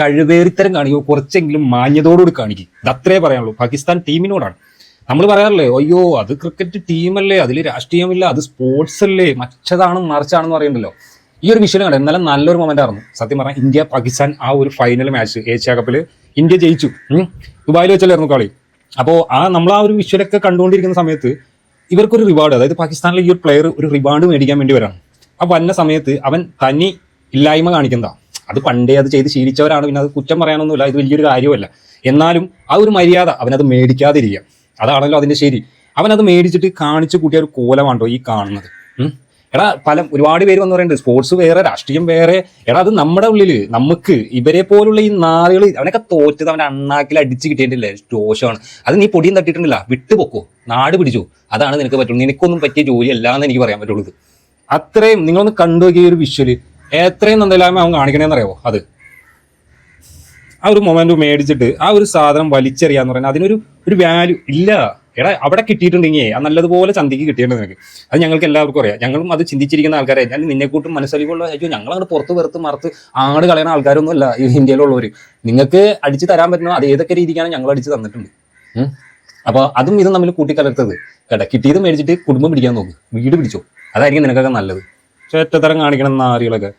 കഴിവേറിത്തരം കാണിക്കോ കുറച്ചെങ്കിലും മാന്യതോടുകൂടി കാണിക്കും അത്രേ പറയാനുള്ളൂ. പാകിസ്ഥാൻ ടീമിനോടാണ്. നമ്മൾ പറയാറില്ലേ അയ്യോ അത് ക്രിക്കറ്റ് ടീമല്ലേ അതിൽ രാഷ്ട്രീയമില്ല അത് സ്പോർട്സ് അല്ലേ മറ്റതാണെന്ന് മറിച്ചാണെന്ന് പറയുന്നുണ്ടല്ലോ ഈ ഒരു വിഷയം കണ്ടു. എന്നാലും നല്ലൊരു മൊമെന്റ് ആയിരുന്നു. സത്യം പറഞ്ഞാൽ ഇന്ത്യ പാകിസ്ഥാൻ ആ ഒരു ഫൈനൽ മാച്ച് ഏഷ്യ കപ്പിൽ ഇന്ത്യ ജയിച്ചു. ദുബായിൽ വെച്ചല്ലായിരുന്നു കളി. അപ്പോൾ ആ നമ്മൾ ആ ഒരു വിഷ്വലൊക്കെ കണ്ടുകൊണ്ടിരിക്കുന്ന സമയത്ത് ഇവർക്കൊരു റിവാർഡ് അതായത് പാകിസ്ഥാനിലെ ഈ ഒരു പ്ലെയർ ഒരു റിവാർഡ് മേടിക്കാൻ വേണ്ടി വരാണ്. ആ വന്ന സമയത്ത് അവൻ തനി ഇല്ലായ്മ കാണിക്കുന്നതാ. അത് പണ്ടേ അത് ചെയ്ത് ശീലിച്ചവരാണ്. പിന്നെ അത് കുറ്റം പറയാനൊന്നുമില്ല. ഇത് വലിയൊരു കാര്യമല്ല എന്നാലും ആ ഒരു മര്യാദ അവനത് മേടിക്കാതിരിക്കുക. അതാണല്ലോ അതിന്റെ ശരി. അവനത് മേടിച്ചിട്ട് കാണിച്ചു കൂട്ടിയ ഒരു കോലമാണ്ടോ ഈ കാണുന്നത്. എടാ പല ഒരുപാട് പേര് വന്ന് പറയുന്നുണ്ട് സ്പോർട്സ് വേറെ രാഷ്ട്രീയം വേറെ. എടാ അത് നമ്മുടെ ഉള്ളിൽ നമുക്ക് ഇവരെ പോലുള്ള ഈ നാളുകൾ അവനൊക്കെ തോറ്റത് അവന്റെ അണ്ണാക്കിൽ അടിച്ച് കിട്ടിയിട്ടില്ലേ? ദോഷമാണ് അത് നീ പൊടിയും തട്ടിയിട്ടുണ്ടല്ല വിട്ടുപോക്കോ? നാട് പിടിച്ചു? അതാണ് നിനക്ക് പറ്റുള്ളൂ. നിനക്കൊന്നും പറ്റിയ ജോലിയല്ല എന്ന് എനിക്ക് പറയാൻ പറ്റുള്ളൂ. അത്രയും നിങ്ങളൊന്ന് കണ്ടു നോക്കിയ ഒരു വിഷ്വൽ എത്രയും നന്ദിലായ്മ അവൻ കാണിക്കണേന്ന് അറിയാവോ അത്. ആ ഒരു മൊമെന്റ് മേടിച്ചിട്ട് ആ ഒരു സാധനം വലിച്ചെറിയാന്ന് പറയുന്നത് അതിനൊരു ഒരു വാല്യൂ ഇല്ല. എടാ അവിടെ കിട്ടിയിട്ടുണ്ടെങ്കിൽ ആ നല്ലതുപോലെ ചന്തിക്ക് കിട്ടിയിട്ടുണ്ട് നിനക്ക്. അത് ഞങ്ങൾക്ക് എല്ലാവർക്കും അറിയാം. ഞങ്ങളും അത് ചിന്തിച്ചിരിക്കുന്ന ആൾക്കാരെ. ഞാൻ നിന്നെ കൂട്ടും മനസ്സിലുള്ള അയ്യോ ഞങ്ങൾ അങ്ങോട്ട് പുറത്ത് വെറുത്ത് മറുത്ത് ആട് കളയുന്ന ആൾക്കാരൊന്നും അല്ല ഈ ഇന്ത്യയിലുള്ളവർ നിങ്ങൾക്ക് അടിച്ച് തരാൻ പറ്റുന്ന അത് ഏതൊക്കെ രീതിക്കാണ് ഞങ്ങൾ അടിച്ച് തന്നിട്ടുണ്ട്. അപ്പോൾ അപ്പൊ അതും ഇതും തമ്മിൽ കൂട്ടിക്കലർത്തത് കേട്ടാ കിട്ടിയത് മേടിച്ചിട്ട് കുടുംബം പിടിക്കാൻ നോക്ക്. വീട് പിടിച്ചോ. അതായിരിക്കും നിനക്കൊക്കെ നല്ലത്. ചേറ്റത്തരം കാണിക്കണം നാറികളൊക്കെ